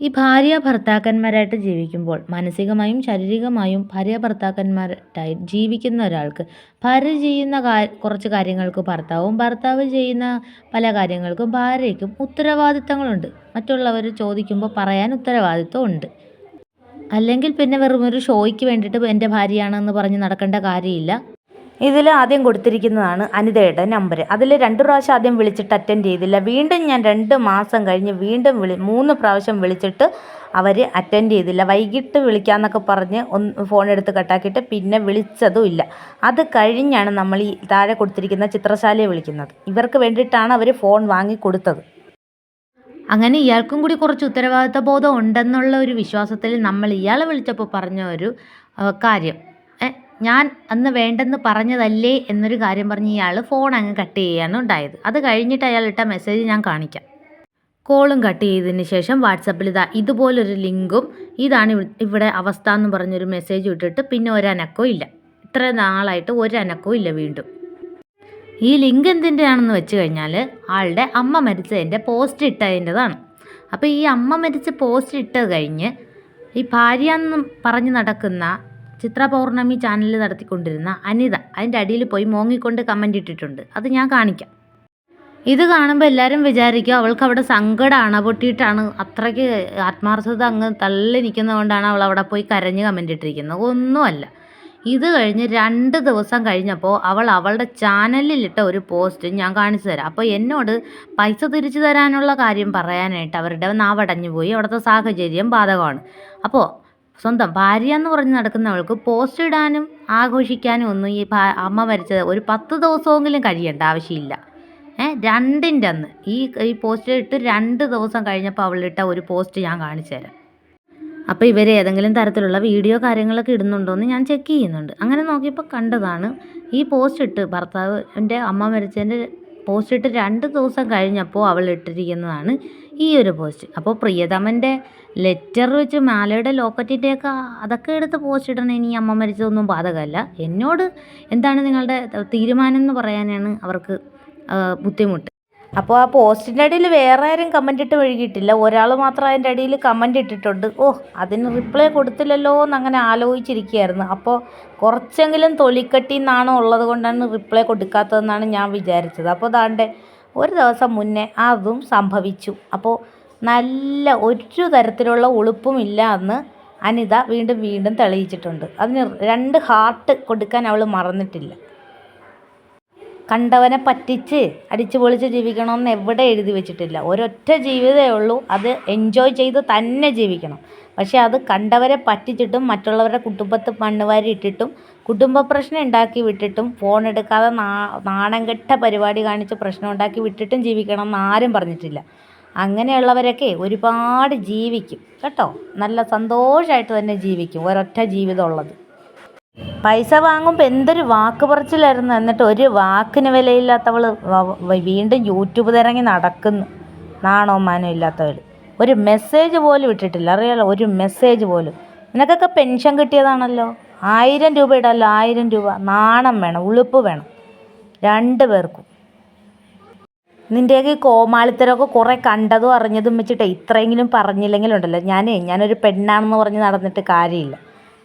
ഈ ഭാര്യ ഭർത്താക്കന്മാരായിട്ട് ജീവിക്കുമ്പോൾ മാനസികമായും ശാരീരികമായും ഭാര്യ ഭർത്താക്കന്മാരായി ജീവിക്കുന്ന ഒരാൾക്ക് ഭാര്യ ചെയ്യുന്ന കുറച്ച് കാര്യങ്ങൾക്ക് ഭർത്താവും ഭർത്താവ് ചെയ്യുന്ന പല കാര്യങ്ങൾക്കും ഭാര്യയ്ക്കും ഉത്തരവാദിത്തങ്ങളുണ്ട്. മറ്റുള്ളവർ ചോദിക്കുമ്പോൾ പറയാൻ ഉത്തരവാദിത്വം ഉണ്ട് അല്ലെങ്കിൽ പിന്നെ വെറുമൊരു ഷോയ്ക്ക് വേണ്ടിയിട്ട് എന്റെ ഭാര്യയാണെന്ന് പറഞ്ഞ് നടക്കേണ്ട കാര്യമില്ല. ഇതിൽ ആദ്യം കൊടുത്തിരിക്കുന്നതാണ് അനിതയുടെ നമ്പർ അതിൽ രണ്ട് പ്രാവശ്യം ആദ്യം വിളിച്ചിട്ട് അറ്റൻഡ് ചെയ്തില്ല. വീണ്ടും ഞാൻ രണ്ട് മാസം കഴിഞ്ഞ് വീണ്ടും വിളി മൂന്ന് പ്രാവശ്യം വിളിച്ചിട്ട് അവർ അറ്റൻഡ് ചെയ്തില്ല. വൈകിട്ട് വിളിക്കാമെന്നൊക്കെ പറഞ്ഞ് ഒന്ന് ഫോൺ എടുത്ത് കട്ടാക്കിയിട്ട് പിന്നെ വിളിച്ചതും ഇല്ല. അത് കഴിഞ്ഞാണ് നമ്മൾ ഈ താഴെ കൊടുത്തിരിക്കുന്ന ചിത്രശാലയെ വിളിക്കുന്നത്. ഇവർക്ക് വേണ്ടിയിട്ടാണ് അവർ ഫോൺ വാങ്ങി കൊടുത്തത്. അങ്ങനെ ഇയാൾക്കും കൂടി കുറച്ച് ഉത്തരവാദിത്ത ബോധം ഉണ്ടെന്നുള്ള ഒരു വിശ്വാസത്തിൽ നമ്മൾ ഇയാളെ വിളിച്ചപ്പോൾ പറഞ്ഞ ഒരു കാര്യം. ഞാൻ അന്ന് വേണ്ടെന്ന് പറഞ്ഞതല്ലേ എന്നൊരു കാര്യം പറഞ്ഞ് ഇയാൾ ഫോൺ അങ്ങ് കട്ട് ചെയ്യുകയാണ് ഉണ്ടായത്. അത് കഴിഞ്ഞിട്ട് അയാൾ ഇട്ട മെസ്സേജ് ഞാൻ കാണിക്കാം. കോളും കട്ട് ചെയ്തതിന് ശേഷം വാട്സപ്പിൽ ഇതാ ഇതുപോലൊരു ലിങ്കും ഇതാണ് ഇവിടെ അവസ്ഥ എന്ന് പറഞ്ഞൊരു മെസ്സേജ് ഇട്ടിട്ട് പിന്നെ ഒരനക്കവും ഇല്ല. ഇത്ര നാളായിട്ട് ഒരനക്കവും ഇല്ല വീണ്ടും. ഈ ലിങ്ക് എന്തിന്റെയാണെന്ന് വെച്ച് കഴിഞ്ഞാൽ ആളുടെ അമ്മ മരിച്ചതിന്റെ പോസ്റ്റ് ഇട്ടതിന്റെതാണ്. അപ്പോൾ ഈ അമ്മ മരിച്ച പോസ്റ്റ് ഇട്ട് കഴിഞ്ഞ് ഈ ഭാര്യ എന്നും പറഞ്ഞ് നടക്കുന്ന ചിത്ര പൗർണമി ചാനൽ നടത്തിക്കൊണ്ടിരുന്ന അനിത അതിന്റെ അടിയിൽ പോയി മോങ്ങിക്കൊണ്ട് കമന്റ് ഇട്ടിട്ടുണ്ട്. അത് ഞാൻ കാണിക്കാം. ഇത് കാണുമ്പോൾ എല്ലാവരും വിചാരിക്കും അവൾക്ക് അവിടെ സങ്കടമാണ് അണപൊട്ടിയിട്ടാണ്. അത്രയ്ക്ക് ആത്മാർത്ഥത അങ്ങ് തള്ളി നിൽക്കുന്നതുകൊണ്ടാണ് അവൾ അവിടെ പോയി കരഞ്ഞ് കമന്റ് ഇട്ടിരിക്കുന്നത്. ഒന്നുമല്ല. ഇത് കഴിഞ്ഞ് രണ്ട് ദിവസം കഴിഞ്ഞപ്പോൾ അവൾ അവളുടെ ചാനലിലിട്ട ഒരു പോസ്റ്റ് ഞാൻ കാണിച്ചു തരാം. അപ്പോൾ എന്നോട് പൈസ തിരിച്ചു തരാനുള്ള കാര്യം പറയാനായിട്ട് അവരുടെ നാവടഞ്ഞു പോയി. അവിടുത്തെ സാഹചര്യം ബാധകമാണ്. അപ്പോൾ സ്വന്തം ഭാര്യ എന്ന് പറഞ്ഞ് നടക്കുന്നവൾക്ക് പോസ്റ്റ് ഇടാനും ആഘോഷിക്കാനും ഒന്നും ഈ അമ്മ മരിച്ചത് ഒരു പത്ത് ദിവസമെങ്കിലും കഴിയേണ്ട ആവശ്യമില്ല. ഏ രണ്ടിന്റെ അന്ന് ഈ ഈ പോസ്റ്റ് ഇട്ട് രണ്ട് ദിവസം കഴിഞ്ഞപ്പോൾ അവളിട്ട ഒരു പോസ്റ്റ് ഞാൻ കാണിച്ചു തരാം. അപ്പോൾ ഇവർ ഏതെങ്കിലും തരത്തിലുള്ള വീഡിയോ കാര്യങ്ങളൊക്കെ ഇടുന്നുണ്ടോ എന്ന് ഞാൻ ചെക്ക് ചെയ്യുന്നുണ്ട്. അങ്ങനെ നോക്കിയപ്പോൾ കണ്ടതാണ്. ഈ പോസ്റ്റ് ഇട്ട് ഭർത്താവിന്റെ അമ്മ മരിച്ചതിന്റെ പോസ്റ്റ് ഇട്ട് രണ്ട് ദിവസം കഴിഞ്ഞപ്പോൾ അവൾ ഇട്ടിരിക്കുന്നതാണ് ഈ ഒരു പോസ്റ്റ്. അപ്പോൾ പ്രിയതമന്റെ ലെറ്റർ വെച്ച് മാലയുടെ ലോക്കറ്റിന്റെയൊക്കെ അതൊക്കെ എടുത്ത് പോസ്റ്റ് ഇടണം ഇനി അമ്മ മരിച്ചതൊന്നും ബാധകമല്ല. എന്നോട് എന്താണ് നിങ്ങളുടെ തീരുമാനം എന്ന് പറയാനാണ് അവർക്ക് ബുദ്ധിമുട്ട്? അപ്പോൾ ആ പോസ്റ്റിന്റെ അടിയിൽ വേറെ ആരും കമന്റ് ഇട്ട് വഴുകിയിട്ടില്ല. ഒരാൾ മാത്രം അതിന്റെ അടിയിൽ കമന്റ് ഇട്ടിട്ടുണ്ട്. ഓ അതിന് റിപ്ലൈ കൊടുത്തില്ലല്ലോ എന്ന് അങ്ങനെ ആലോചിച്ചിരിക്കുകയായിരുന്നു. അപ്പോൾ കുറച്ചെങ്കിലും തൊലിക്കട്ടി എന്നാണോ ഉള്ളത് കൊണ്ടാണ് റിപ്ലൈ കൊടുക്കാത്തതെന്നാണ് ഞാൻ വിചാരിച്ചത്. അപ്പോൾ ദാണ്ടെ ഒരു ദിവസം മുന്നേ അതും സംഭവിച്ചു. അപ്പോൾ നല്ല ഒരു തരത്തിലുള്ള ഉളുപ്പും ഇല്ല എന്ന് അനിത വീണ്ടും വീണ്ടും തെളിയിച്ചിട്ടുണ്ട്. അതിന് രണ്ട് ഹാർട്ട് കൊടുക്കാൻ അവൾ മറന്നിട്ടില്ല. കണ്ടവനെ പറ്റിച്ച് അടിച്ചു പൊളിച്ച് ജീവിക്കണമെന്ന് എവിടെ എഴുതി വെച്ചിട്ടില്ല. ഒരൊറ്റ ജീവിതമേ ഉള്ളൂ. അത് എൻജോയ് ചെയ്ത് തന്നെ ജീവിക്കണം. പക്ഷേ അത് കണ്ടവരെ പറ്റിച്ചിട്ടും മറ്റുള്ളവരുടെ കുടുംബത്ത് മണ്ണുവാരി ഇട്ടിട്ടും കുടുംബ പ്രശ്നം ഉണ്ടാക്കി വിട്ടിട്ടും ഫോൺ എടുക്കാതെ നാണം കെട്ട പരിപാടി കാണിച്ച് പ്രശ്നം ഉണ്ടാക്കി വിട്ടിട്ടും ജീവിക്കണം എന്ന് ആരും പറഞ്ഞിട്ടില്ല. അങ്ങനെയുള്ളവരൊക്കെ ഒരുപാട് ജീവിക്കും. കേട്ടോ? നല്ല സന്തോഷമായിട്ട് തന്നെ ജീവിക്കും. ഒരൊറ്റ ജീവിതമുള്ളത് പൈസ വാങ്ങുമ്പോൾ എന്തൊരു വാക്ക് പറച്ചിലായിരുന്നു. എന്നിട്ട് ഒരു വാക്കിന് വിലയില്ലാത്തവൾ വീണ്ടും യൂട്യൂബ് തിരങ്ങി നടക്കുന്നു. നാണോ മാനോ ഇല്ലാത്തവർ ഒരു മെസ്സേജ് പോലും ഇട്ടിട്ടില്ല. അറിയാലോ ഒരു മെസ്സേജ് പോലും. നിനക്കൊക്കെ പെൻഷൻ കിട്ടിയതാണല്ലോ? ആയിരം രൂപ ഇടാമല്ലോ ആയിരം രൂപ. നാണം വേണം ഉളുപ്പ് വേണം. രണ്ട് പേർക്കും. നിന്റെയൊക്കെ ഈ കോമാളിത്തരമൊക്കെ കുറേ കണ്ടതും അറിഞ്ഞതും വെച്ചിട്ട് ഇത്രയെങ്കിലും പറഞ്ഞില്ലെങ്കിലുണ്ടല്ലോ ഞാനേ ഞാനൊരു പെണ്ണാണെന്ന് പറഞ്ഞ് നടന്നിട്ട് കാര്യമില്ല.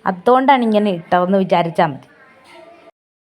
അതുകൊണ്ടാണ് ഇങ്ങനെ ഇട്ടതെന്ന് വിചാരിച്ചാൽ മതി.